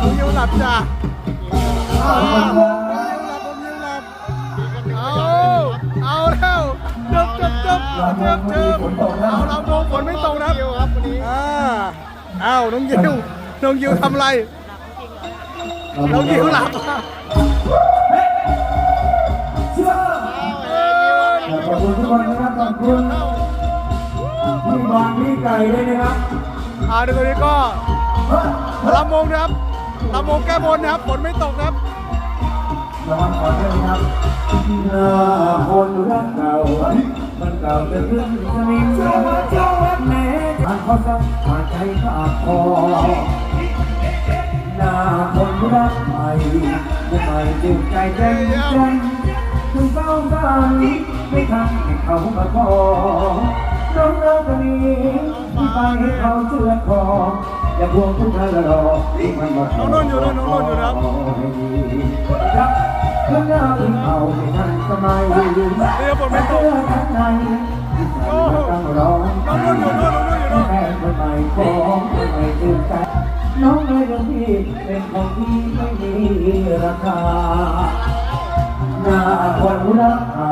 น้องยิวหลับจ้ะอ่าน้องยิวหลับน้องยิวหลับ เอาเอาแล้วเจิบเจิบเจิบเจิบเจิบเอาเราโดนฝนไม่ตกนะครับอ่าเอาน้องยิวน้องยิวทำอะไร น้องยิวหลับขอบคุณทุกคนนะครับขอบคุณพี่บอลพี่ไก่ด้วยนะครับอ่าเดี๋ยวตอนนี้ก็ลำวงนะครับ ลำวงแก้บนนะครับฝนไม่ตกนะครับระวังขอเชิญครับหน้าคนรักเก่ามันเก่าจะขึ้นสนิมเจ้าวัดเจ้าวัดแม่ผ่านข้อสักผ่านใจขาดคอหน้าคนรักใหม่ผู้ใหม่จึงใจเต้นจันถึงเฝ้าบ้านไม่ทันให้เขามาขอน้องน้องคนนี้ที่ไปให้เขาเชื่อคอ อย่าพวงทุกท่านรอที่มันมาน้องนุ่นอยู่ด้วยน้องนุ่นอยู่นะครับครับเพื่อนเราเพิ่งเอาไม่ทันสมัยเรียบฝนไม่ตกทั้งในต้องร้องน้องนุ่นอยู่น้องนุ่นอยู่นู่นแม่คนใหม่ของคนใหม่ตื่นใจน้องเลยเรื่องพี่เป็นของที่ไม่มีราคาหน้าคนรักเขา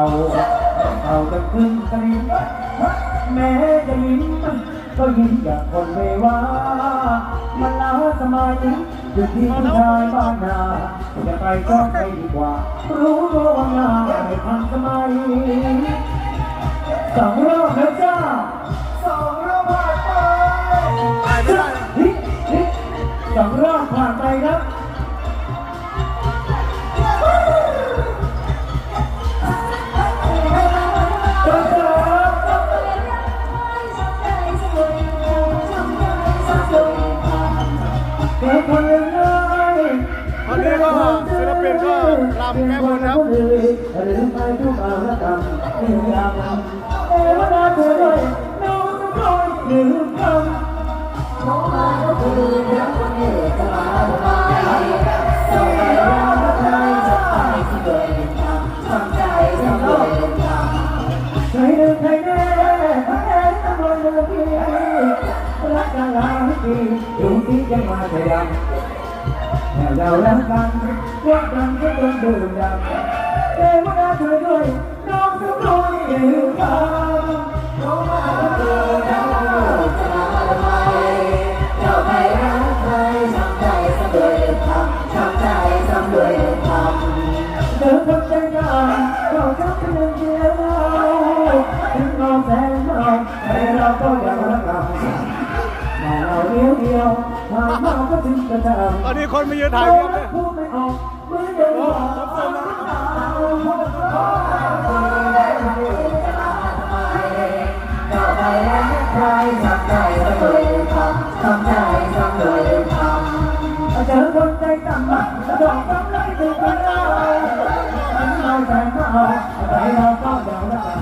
เขาจะขึ้นกระดิ่งแม้จะยิ้ม ก็ยิ้มอย่างคนไม่ว่ามันล้าสมัยอยู่ที่ผู้ชายบ้านนาอย่าไปก็ไปดีกว่า รู้ตัวว่าหน้าไม่ทันสมัย ศิลปินก็รำแก้บนครับลืมไปทุกอารกรรมลืมยาเอวนาเธอด้วยน้องทุกคนลืมคำน้องมาก็คือรักคนเดียวจะมาทำไมส่งไปรักใครจะไปที่เกิดทำทำใจทำด้วยทำใครลืมใครแน่ใครแน่ทำเลยลืมพี่รักกันหลายปีอยู่ที่ยังมาแค่เรารักกันว่ากันก็ต้องดื่มดำเอ้ว่าเธอด้วยน้อง ทุกคนอย่าลืมกันน้องมาเกิดน้องจะมาทำไมเราไม่รักใครทำใจสำด้วยทำทำใจสำด้วยทำเดินทำ อันเราจะเป็นเดียวเราถึงเราแสนเราแต่เราก็ยังรักกันแต่เราเดียวเดียวผ่านมาก็ถึงกระทำตอนนี้คนมายืนถ่ายเพียบเลยพูดไม่ออกเหมือนเดิมต่อไปแล้วใครสักใจสักเลยทำทำใจสักเลยทำเจอคนใจต่ำดอกกำลังถูกกันเราเราแต่เราใจเราก็เดียวแล้วกัน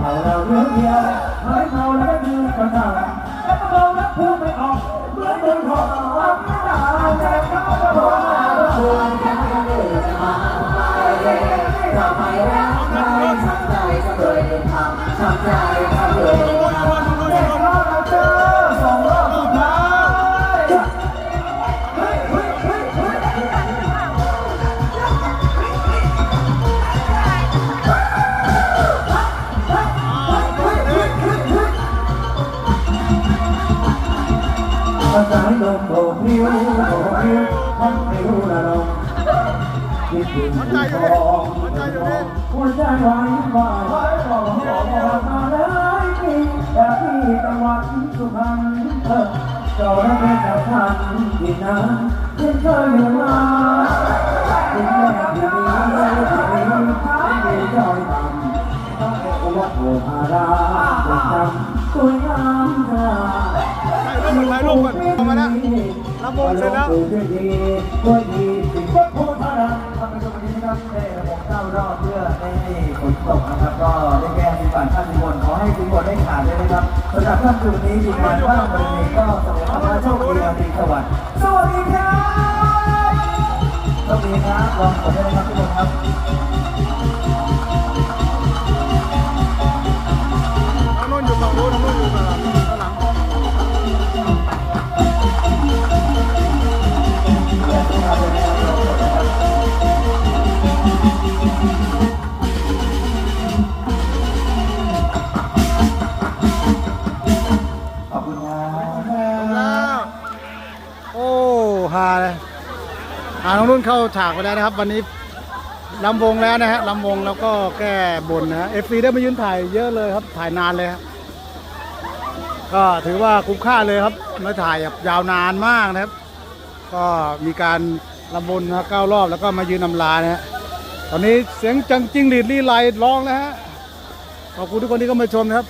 เราเราเรื่องเดียวหายเมาแล้วก็ยืนกันทำแล้วก็เราแล้วพูดไม่ออก เหมือมแต่เขาบอกว่าเราควรจะไม่เลยจะมาทำไมเราไม่รักใครทำใจก็เลยทำทำใจ ภาษาลมโบกนิ้วโบกนิ้วทั้งนิ้วละลมคิดถึงของหัวใจหวานหวานบอกบอกมาเลยพี่อยากพี่ตะวันสุพรรณเออเจ้าระเบิดสำคัญที่นั้นที่เคยอยู่มาที่แม่ที่นี้ที่นี้ที่มีจอยต่ำต้องเป็นวัดโอภาราประจำสวยงามเธอ ถ่ายรูปก่อนถ่ายรูปก่อนเอามาแล้วลำวงเสร็จแล้วด้วยดีด้วยดีสิ่งที่พูดเท่านั้นทำเป็นวันนี้นะครับได้ระบบเก้ารอบเพื่อไม่ให้ฝนตกนะครับก็ได้แก้สิบบาทท่านสิบบนขอให้สิบบนได้ขาดด้วยนะครับสำหรับท่านคืนนี้ทีงานบ้านบริเวณก็สวัสดีครับโชคดีราตรีสวัสดิ์สวัสดีครับสวัสดีครับลองกดได้เลยครับทุกคนครับ รุ่นเข้าฉากไปแล้วนะครับ วันนี้ลำวงแล้วนะฮะลำวงแล้วก็แก้บนนะเอฟซีได้มายืนถ่ายเยอะเลยครับ ถ่ายนานเลยครับก็ถือว่าคุ้มค่าเลยครับมาถ่ายแบบยาวนานมากนะครับ ก็มีการลำบนนะเก้ารอบแล้วก็มายืนนำลานะฮะตอนนี้เสียงจังจิ้งหรีดลี่ไลร้องนะฮะขอบคุณทุกคนที่เข้ามาชมนะครับ